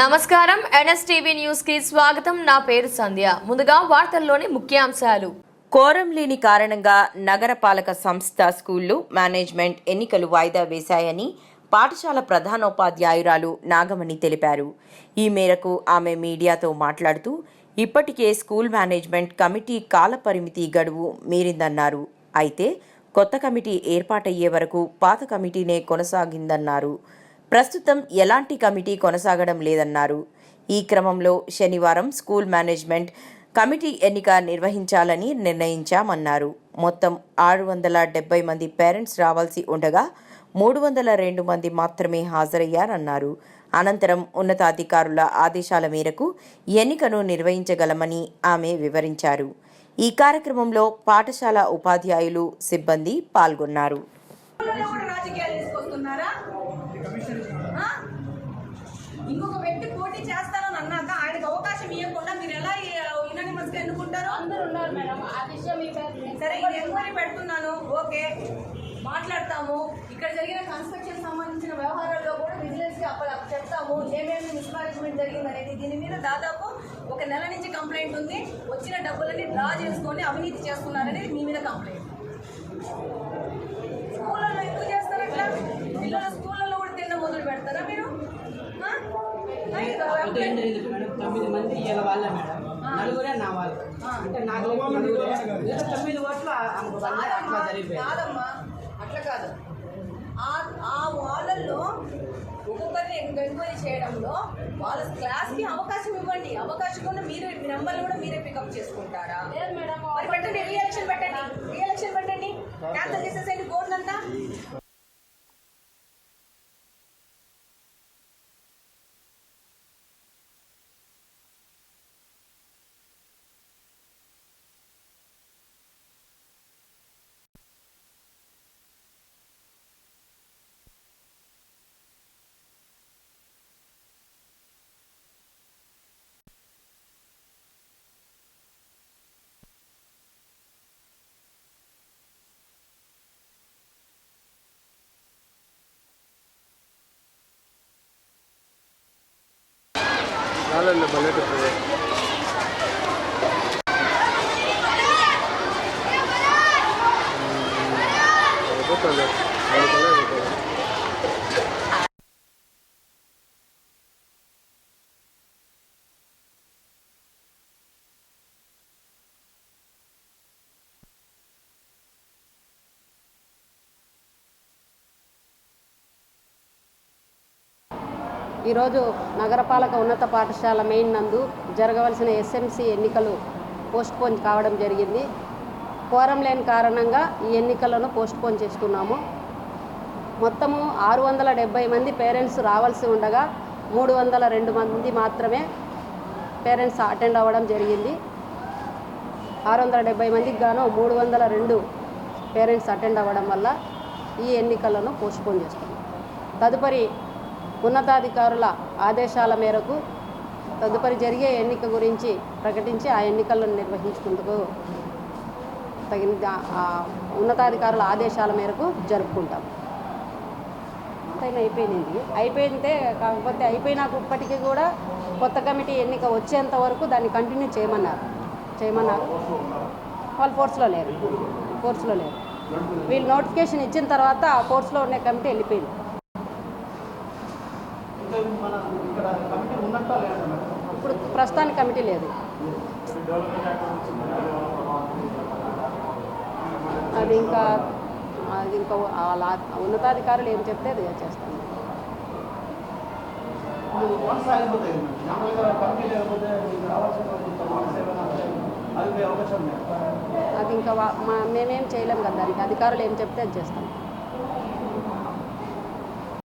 నమస్కారం. ఎన్ఎస్టీవీ న్యూస్కి స్వాగతం. నా పేరు సంధ్య. ముందుగా వార్తల్లోని ముఖ్యాంశాలు. కోరం లేని కారణంగా నగరపాలక సంస్థ స్కూళ్ళు మేనేజ్మెంట్ ఎన్నికలు వాయిదా వేశాయని పాఠశాల ప్రధానోపాధ్యాయురాలు నాగమణి తెలిపారు. ఈ మేరకు ఆమె మీడియాతో మాట్లాడుతూ ఇప్పటికే స్కూల్ మేనేజ్మెంట్ కమిటీ కాలపరిమితి గడువు మీరిందన్నారు. అయితే కొత్త కమిటీ ఏర్పాటయ్యే వరకు పాత కమిటీనే కొనసాగిందన్నారు. ప్రస్తుతం ఎలాంటి కమిటీ కొనసాగడం లేదన్నారు. ఈ క్రమంలో శనివారం స్కూల్ మేనేజ్మెంట్ కమిటీ ఎన్నిక నిర్వహించాలని నిర్ణయించామన్నారు. మొత్తం ఆరు వందల డెబ్బై మంది పేరెంట్స్ రావాల్సి ఉండగా మూడు వందల రెండు మంది మాత్రమే హాజరయ్యారన్నారు. అనంతరం ఉన్నతాధికారుల ఆదేశాల మేరకు ఎన్నికను నిర్వహించగలమని ఆమె వివరించారు. ఈ కార్యక్రమంలో పాఠశాల ఉపాధ్యాయులు సిబ్బంది పాల్గొన్నారు. ఇంకొక వ్యక్తి పోటీ చేస్తానని అన్నాక ఆయనకు అవకాశం ఇవ్వకుండా మీరు ఎలా యునానిమస్గా ఎన్నుకుంటారు? అందరూ ఉన్నారు మేడం. ఆ విషయం సరే ఇది ఎంక్వైరీ పెడుతున్నాను. ఓకే. మాట్లాడతాము. ఇక్కడ జరిగిన కన్స్ట్రక్షన్ సంబంధించిన వ్యవహారాల్లో కూడా విజిలెన్స్కి అప్పుడు చెప్తాము. ఏమేమి మిస్మేనేజ్మెంట్ జరిగింది అనేది దీని మీద దాదాపు ఒక నెల నుంచి కంప్లైంట్ ఉంది. వచ్చిన డబ్బులని డ్రా చేసుకొని అవినీతి చేస్తున్నారనేది మీ మీద కంప్లైంట్ స్కూళ్ళలో ఎందుకు చేస్తారు పిల్లల స్కూళ్ళలో కూడా తిన్న మొదలు పెడతారా మీరు ఆ? అయితే ఏం జరిగింది మేడం. తొమ్మిది మంది ఇవాళ వాళ్ళే మేడం. నలుగురే నా వాళ్ళు. అంటే నాకు నలుగురే. లేదా తొమ్మిది ఓట్లు ఆమెకు అట్లా జరిగిపోయింది కాదమ్మా. అట్లా కాదు. ఆ ఆ వాళ్ళల్లో ఒక్కొక్కరిని ఎంక్వైరీ చేయడంలో వాళ్ళ క్లాస్కి అవకాశం ఇవ్వండి. అవకాశం కూడా మీరు నెంబర్లు కూడా మీరే పికప్ చేసుకుంటారా? లేదు మేడం మరి పెట్టండి రీ ఎలక్షన్ పెట్టండి. రీ காலனில் பண்ணிட்டு இருக்குது ఈరోజు నగరపాలక ఉన్నత పాఠశాల మెయిన్ నందు జరగవలసిన ఎస్ఎంసి ఎన్నికలు పోస్ట్పోన్ కావడం జరిగింది. కోరం లేని కారణంగా ఈ ఎన్నికలను పోస్ట్పోన్ చేస్తున్నాము. మొత్తము ఆరు వందల డెబ్బై మంది పేరెంట్స్ రావాల్సి ఉండగా మూడు వందల రెండు మంది మాత్రమే పేరెంట్స్ అటెండ్ అవ్వడం జరిగింది. ఆరు వందల డెబ్బై మందికి గాను మూడు వందల రెండు పేరెంట్స్ అటెండ్ అవ్వడం వల్ల ఈ ఎన్నికలను పోస్ట్పోన్ చేస్తున్నాం. తదుపరి ఉన్నతాధికారుల ఆదేశాల మేరకు తదుపరి జరిగే ఎన్నిక గురించి ప్రకటించి ఆ ఎన్నికలను నిర్వహించుకుందుకు తగిన ఉన్నతాధికారుల ఆదేశాల మేరకు జరుపుకుంటాం. టైం అయిపోయింది. అయిపోయిందే కాకపోతే అయిపోయినాక ఇప్పటికీ కూడా కొత్త కమిటీ ఎన్నిక వచ్చేంత వరకు దాన్ని కంటిన్యూ చేయమన్నారు. చేయమన్నారు. వాళ్ళు ఫోర్స్లో లేరు. ఫోర్స్లో లేరు. వీళ్ళు నోటిఫికేషన్ ఇచ్చిన తర్వాత ఆ ఫోర్స్లో ఉండే కమిటీ వెళ్ళిపోయింది. ఇప్పుడు ప్రస్తుతానికి కమిటీ లేదు. అది ఇంకా అది ఇంకా వాళ్ళ ఉన్నతాధికారులు ఏం చెప్తే అది చేస్తాను అది ఇంకా మేమేం చేయలేం కదా దానికి. అధికారులు ఏం చెప్తే అది చేస్తాం.